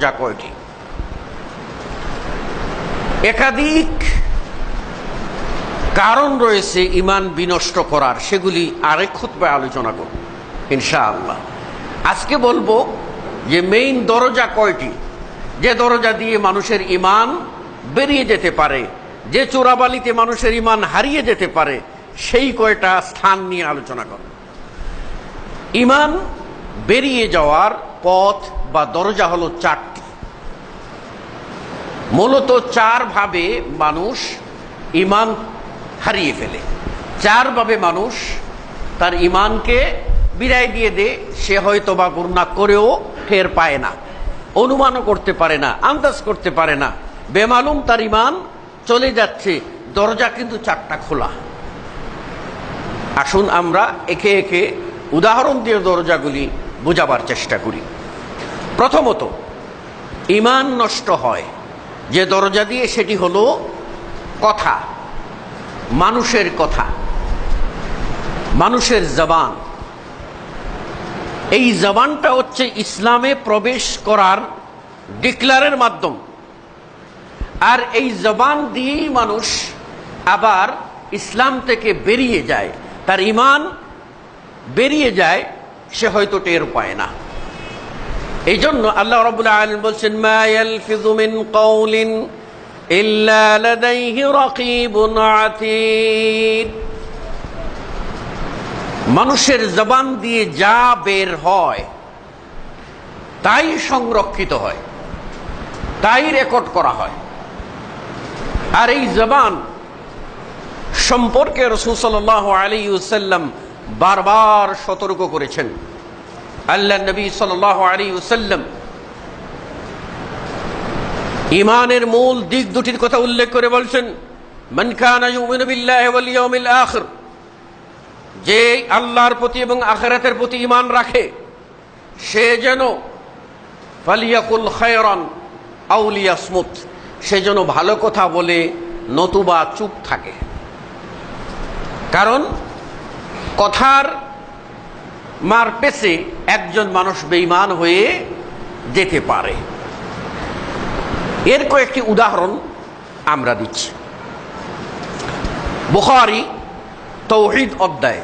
যা কয়টি একাধিক কারণ রয়েছে ইমান বিনষ্ট করার, সেগুলি আরেক খুতবায় আলোচনা করব, ইনশাআল্লাহ। আজকে বলব যে মেইন দরজা কয়টি? যে দরজা দিয়ে মানুষের ইমান বেরিয়ে যেতে পারে, যে চোরাবালিতে মানুষের ইমান হারিয়ে যেতে পারে, সেই কয়টা স্থান নিয়ে আলোচনা করব। ইমান বেরিয়ে যাওয়ার পথ বা দরজা হলো চারটি। মূলত চারভাবে মানুষ ইমান হারিয়ে ফেলে। চারভাবে মানুষ তার ইমানকে বিদায় দিয়ে দে, সে হয়তো বা গুণা করেও ফের পায় না, অনুমানও করতে পারে না, আন্দাজ করতে পারে না। বেমালুম তার ইমান চলে যাচ্ছে, দরজা কিন্তু চারটা খোলা। আসুন আমরা একে একে উদাহরণ দিয়ে দরজাগুলি বোঝাবার চেষ্টা করি। প্রথমত, ইমান নষ্ট হয়। যে দরজা দিয়ে সেটি হলো কথা, মানুষের কথা, মানুষের জবান। এই জবানটা হচ্ছে ইসলামে প্রবেশ করার ডিক্লারের মাধ্যম। আর এই জবান দিয়েই মানুষ আবার ইসলাম থেকে বেরিয়ে যায়। তার ইমান বেরিয়ে যায়, সে হয়তো টের পায় না। এই জন্য আল্লাহ রবুল্লা আলম বলছেন, মা ইয়ালফিযু মিন কওলিন ইল্লা লাদাইহি রাকীবুন আতীদ। মানুষের জবান দিয়ে যা বের হয়, তাই সংরক্ষিত হয়, তাই রেকর্ড করা হয়। আর এই জবান সম্পর্কে রসুল সাল্লাহ আলী সাল্লাম বারবার সতর্ক করেছেন। আল্লাহ নবী সাল আলী সাল্লাম ইমানের মূল দিক দুটির কথা উল্লেখ করে বলছেন যে আল্লাহর প্রতি এবং আখিরাতের প্রতি ইমান রাখে, সে যেন আও লিয়াসমুত, সে যেন ভালো কথা বলে নতুবা চুপ থাকে। কারণ কথার মার পেছে একজন মানুষ বেঈমান হয়ে যেতে পারে। এর কয়েকটি উদাহরণ আমরা দিচ্ছি। বুখারি তৌহিদ অধ্যায়,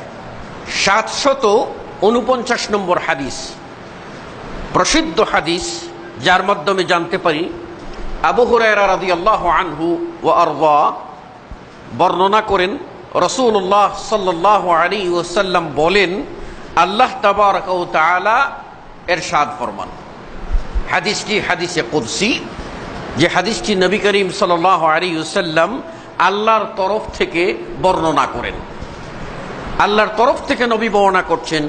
সাতশত উনপঞ্চাশ নম্বর হাদিস, প্রসিদ্ধ হাদিস, যার মাধ্যমে জানতে পারি, আবু হুরায়রা রাদিয়াল্লাহু আনহু ও বর্ণনা করেন রসুল্লাহ সাল্লাহ আলী ওসাল্লাম বলেন আল্লাহ তাআলা এরশাদ ফরমান। হাদিসটি হাদিসে কুদসি। যে হাদিসটি নবী করিম সাল্লাহ আলী ওসাল্লাম আল্লাহর তরফ থেকে বর্ণনা করেন। আল্লাহর তরফ থেকে নবী বর্ণনা করছেন।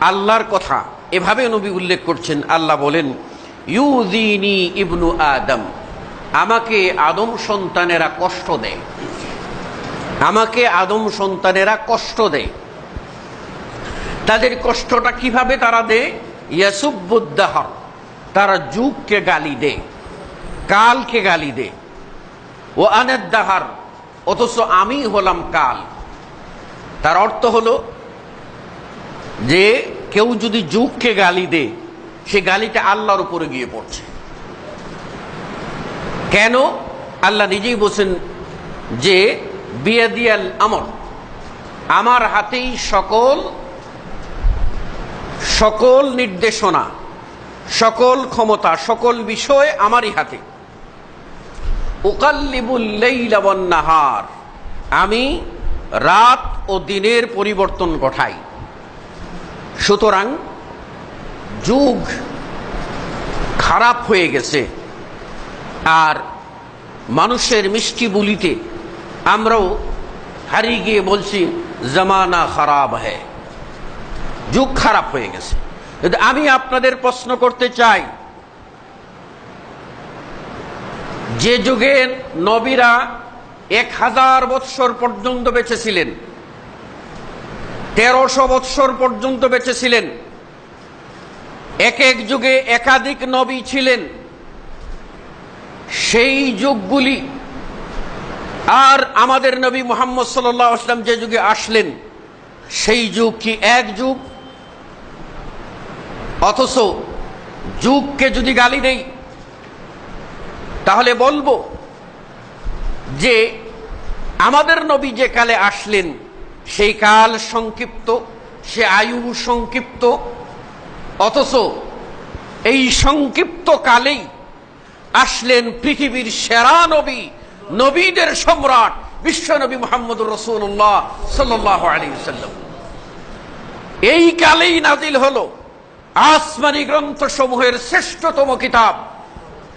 আল্লাহর কথা এভাবে নবী উল্লেখ করছেন। আল্লাহ বলেন ইউদিনী ইবনু আদম, আমাকে আদম সন্তানেরা কষ্ট দেয়। আমাকে আদম সন্তানেরা কষ্ট দেয়। তাদের কষ্টটা কীভাবে তারা দেয়? ইয়াসুবুদ্দাহর, তারা যুগকে গালি দেয়, কালকে গালি দে ও আনেদ্দাহার, অথচ আমি হলাম কাল। তার অর্থ হলো যে কেউ যদি যুগকে গালি দে সে গালিটা আল্লাহর উপরে গিয়ে পড়ছে। কেন? আল্লাহ নিজেই বলছেন যে, বিয়াদিয়াল আমর, আমার হাতেই সকল সকল নির্দেশনা, সকল ক্ষমতা, সকল বিষয় আমারই হাতে। নাহার, আমি রাত ও দিনের পরিবর্তন ঘটাই। সুতরাং যুগ খারাপ হয়ে গেছে, আর মানুষের মিষ্টি বুলিতে আমরাও হারিয়ে গিয়ে বলছি, জমানা খারাপ হ্যাঁ যুগ খারাপ হয়ে গেছে। আমি আপনাদের প্রশ্ন করতে চাই, যে যুগে নবীরা এক হাজার বৎসর পর্যন্ত বেঁচেছিলেন, তেরোশো বৎসর পর্যন্ত বেঁচেছিলেন, এক এক যুগে একাধিক নবী ছিলেন, সেই যুগগুলি আর আমাদের নবী মোহাম্মদ সাল্লাহ আসলাম যে যুগে আসলেন, সেই যুগ কি এক যুগ? অথচ যুগকে যদি গালি দেই, তাহলে বলব যে আমাদের নবী যে কালে আসলেন, সেই কাল সংক্ষিপ্ত, সে আয়ু সংক্ষিপ্ত, অথচ এই সংক্ষিপ্ত কালেই আসলেন পৃথিবীর সেরা নবী, নবীদের সম্রাট বিশ্বনবী মোহাম্মদ রসুল্লাহ সাল্লাহ আলী সাল্লাম এই কালেই নাজিল হলো আসমানি গ্রন্থ সমূহের শ্রেষ্ঠতম কিতাব।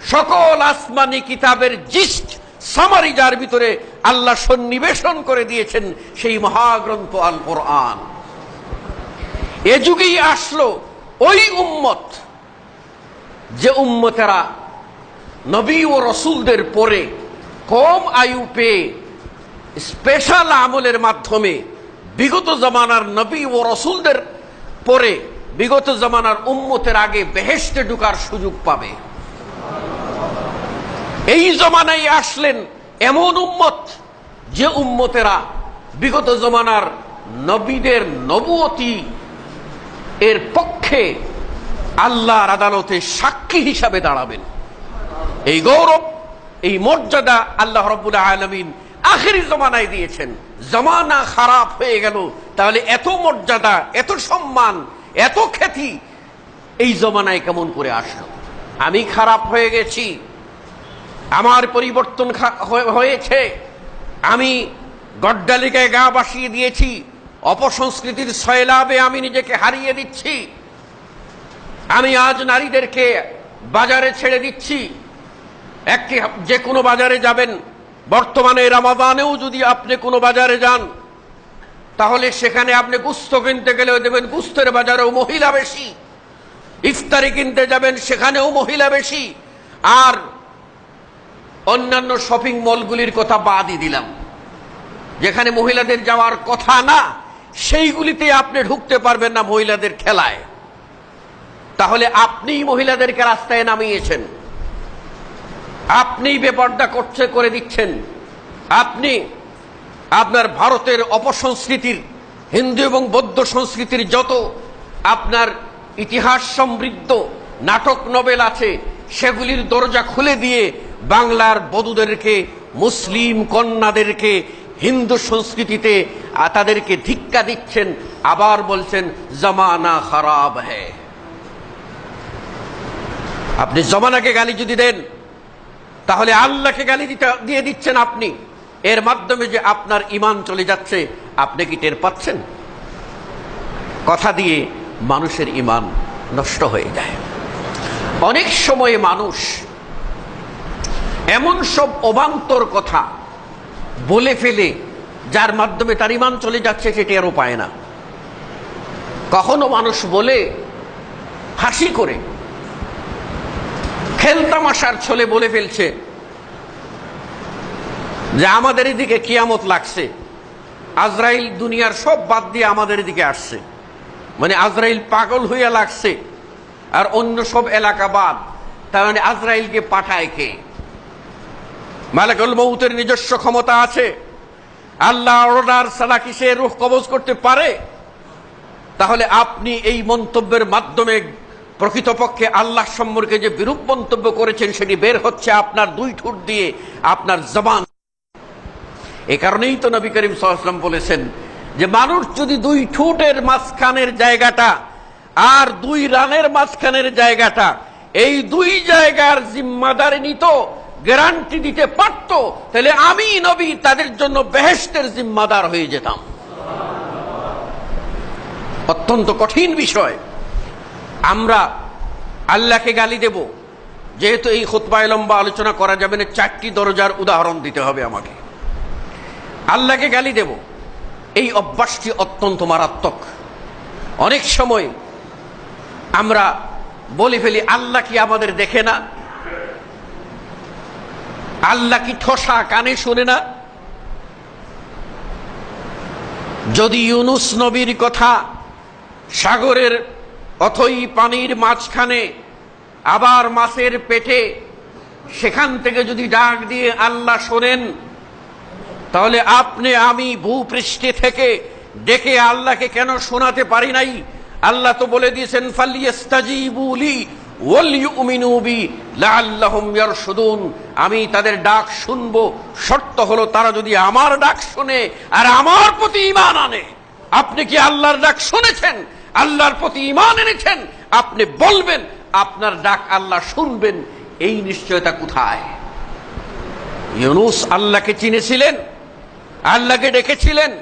সকল আসমানি কিতাবের জিস্ট সামারি যার ভিতরে আল্লাহ সন্নিবেশন করে দিয়েছেন সেই মহাগ্রন্থ আল কোরআন এ যুগেই আসলো ওই উম্মত যে উম্মতেরা নবী ও রসুলদের পরে কম আয়ু পেয়ে স্পেশাল আমলের মাধ্যমে বিগত জমানার নবী ও রসুলদের পরে বিগত জমানার উম্মতের আগে বেহেস্টে ঢুকার সুযোগ পাবে। এই জমানায় আসলেন এমন উম্মত যে উম্মতেরা বিগত জমানার নবীদের নবুয়তি এর পক্ষে আল্লাহর আদালতে সাক্ষী হিসাবে দাঁড়াবেন। এই গৌরব, এই মর্যাদা আল্লাহ রব্বুল আলমিন আখেরি জমানায় দিয়েছেন। জমানা খারাপ হয়ে গেল, তাহলে এত মর্যাদা, এত সম্মান এত খ্যাতি এই জমানায় কেমন করে আসলো? আমি খারাপ হয়ে গেছি। আমার পরিবর্তন হয়ে- হয়েছে। আমি গড্ডালিকায় গা বাসিয়ে দিয়েছি। অপসংস্কৃতির সয়লাভে আমি নিজেকে হারিয়ে দিচ্ছি। আমি আজ নারীদেরকে বাজারে ছেড়ে দিচ্ছি। একটি যে কোনো বাজারে যাবেন। বর্তমানে রামাদানেও যদি আপনি কোনো বাজারে যান তাহলে সেখানে আপনি গুস্ত কিনতে গেলেও দেবেন গুস্তের বাজারেও মহিলা বেশি। ইফতারি কিনতে যাবেন সেখানেও মহিলা বেশি। আর অন্যান্য শপিং মলগুলির কথা বাদই দিলাম। যেখানে মহিলাদের যাওয়ার কথা না, সেইগুলিতে আপনি ঢুকতে পারবেন না মহিলাদের খেলায়। তাহলে আপনিই মহিলাদেরকে রাস্তায় নামিয়েছেন। আপনি বেপর্দা করছে করে দিচ্ছেন। আপনি আপনার ভারতের অপসংস্কৃতির, হিন্দু এবং বৌদ্ধ সংস্কৃতির যত আপনার ইতিহাস সমৃদ্ধ নাটক নবেল আছে, সেগুলির দরজা খুলে দিয়ে বাংলার বধূদেরকে, মুসলিম কন্যাদেরকে, হিন্দু সংস্কৃতিতে তাদেরকে ধিক্কা দিচ্ছেন, আবার বলছেন, জমানা খারাপ হ্যাঁ আপনি জমানাকে গালি যদি দেন, তাহলে আল্লাহকে গালি দিয়ে দিচ্ছেন আপনি। এর মাধ্যমে যে আপনার ইমান চলে যাচ্ছে, আপনি কি টের পাচ্ছেন? কথা দিয়ে মানুষের ইমান নষ্ট হয়ে যায়। অনেক সময়ে মানুষ এমন সব অবান্তর কথা বলে ফেলে, যার মাধ্যমে তার ইমান চলে যাচ্ছে সে টেরও পায় না। কখনো মানুষ বলে, হাসি করে, খেলতামাশার ছলে বলে ফেলছে যে আমাদের এদিকে কিয়ামত লাগছে, আজরাইল দুনিয়ার সব বাদ দিয়ে আমাদের এদিকে আসছে। মানে আজরাইল পাগল হইয়া লাগছে, আর অন্য সব এলাকা বাদ, তার মানে আজরাইলকে পাঠায় কে? মালাকুল মৌতের নিজস্ব ক্ষমতা আছে। আল্লাহ অর্ডার ছাড়া কি সে রুহ কবজ করতে পারে? তাহলে আপনি এই মন্তব্যের মাধ্যমে প্রকৃতপক্ষে আল্লাহ সম্পর্কে যে বিরূপ মন্তব্য করেছেন, সেটি বের হচ্ছে আপনার দুই ঠোঁট দিয়ে, আপনার জবান এ কারণেই তো নবী করিম সাল্লাম বলেছেন যে মানুষ যদি দুই ঠোঁটের মাঝখানের জায়গাটা আর দুই রানের মাঝখানের জায়গাটা এই দুই জায়গার জিম্মাদারি নিত, গ্যারান্টি দিতে পারত, তাহলে আমি নবী তাদের জন্য বেহেস্তের জিম্মাদার হয়ে যেতাম। অত্যন্ত কঠিন বিষয়। আমরা আল্লাহকে গালি দেব, যেহেতু এই খুতবায় লম্বা আলোচনা করা যাবে না, চারটি দরজার উদাহরণ দিতে হবে আমাকে। আল্লাহকে গালি দেব। এই অভ্যাসটি অত্যন্ত মারাত্মক। অনেক সময় আমরা বলে ফেলি, আল্লাহ কি আমাদের দেখে না? আল্লাহ কি ঠসা কানে শোনে না? যদি ইউনুস নবীর কথা সাগরের অথই পানির মাঝখানে, আবার মাছের পেটে, সেখান থেকে যদি ডাক দিয়ে আল্লাহ শোনেন তাহলে আপনি, আমি ভূপৃষ্ঠে থেকে ডেকে আল্লাহকে কেন শোনাতে পারি নাই? আল্লাহ তো বলে দিয়েছেন ফালিয়াস্তাজিবুলি আমি তাদের ডাক শুনব। শর্ত হলো, তারা যদি আমার ডাক শুনে আর আমার প্রতি ইমান আনে, আপনি কি আল্লাহর ডাক শুনেছেন? আল্লাহর প্রতি ইমান এনেছেন? আপনি বলবেন, আপনার ডাক আল্লাহ শুনবেন। এই নিশ্চয়তা কোথায়? ইউনুস আল্লাহকে চিনেছিলেন? আল্লাহকে ডেকেছিলেন,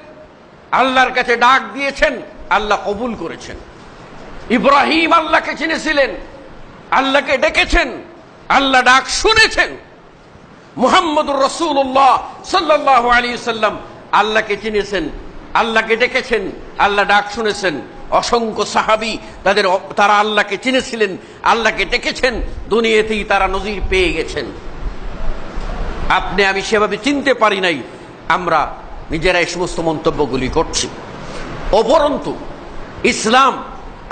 আল্লাহর কাছে ডাক দিয়েছেন, আল্লাহ কবুল করেছেন। ইব্রাহিম আল্লাহকে চিনেছিলেন, আল্লাহকে ডেকেছেন, আল্লাহ ডাক শুনেছেন। মুহাম্মদুর রসুল্লাহ সাল্লাহ আলী সাল্লাম আল্লাহকে চিনেছেন, আল্লাহকে ডেকেছেন, আল্লাহ ডাক শুনেছেন। অসংখ্য সাহাবি তাদের তারা আল্লাহকে চিনেছিলেন, আল্লাহকে ডেকেছেন, দুনিয়াতেই তারা নজির পেয়ে গেছেন। আপনি আমি সেভাবে চিনতে পারি নাই আমরা নিজেরা এই সমস্ত মন্তব্যগুলি করছি। অপরন্তু, ইসলাম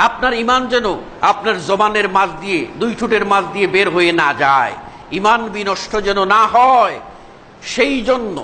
আপনার ইমান যেন আপনার জমানের মাছ দিয়ে, দুই ঠুটের মাছ দিয়ে বের হয়ে না যায়। ইমান বিনষ্ট যেন না হয়, সেই জন্য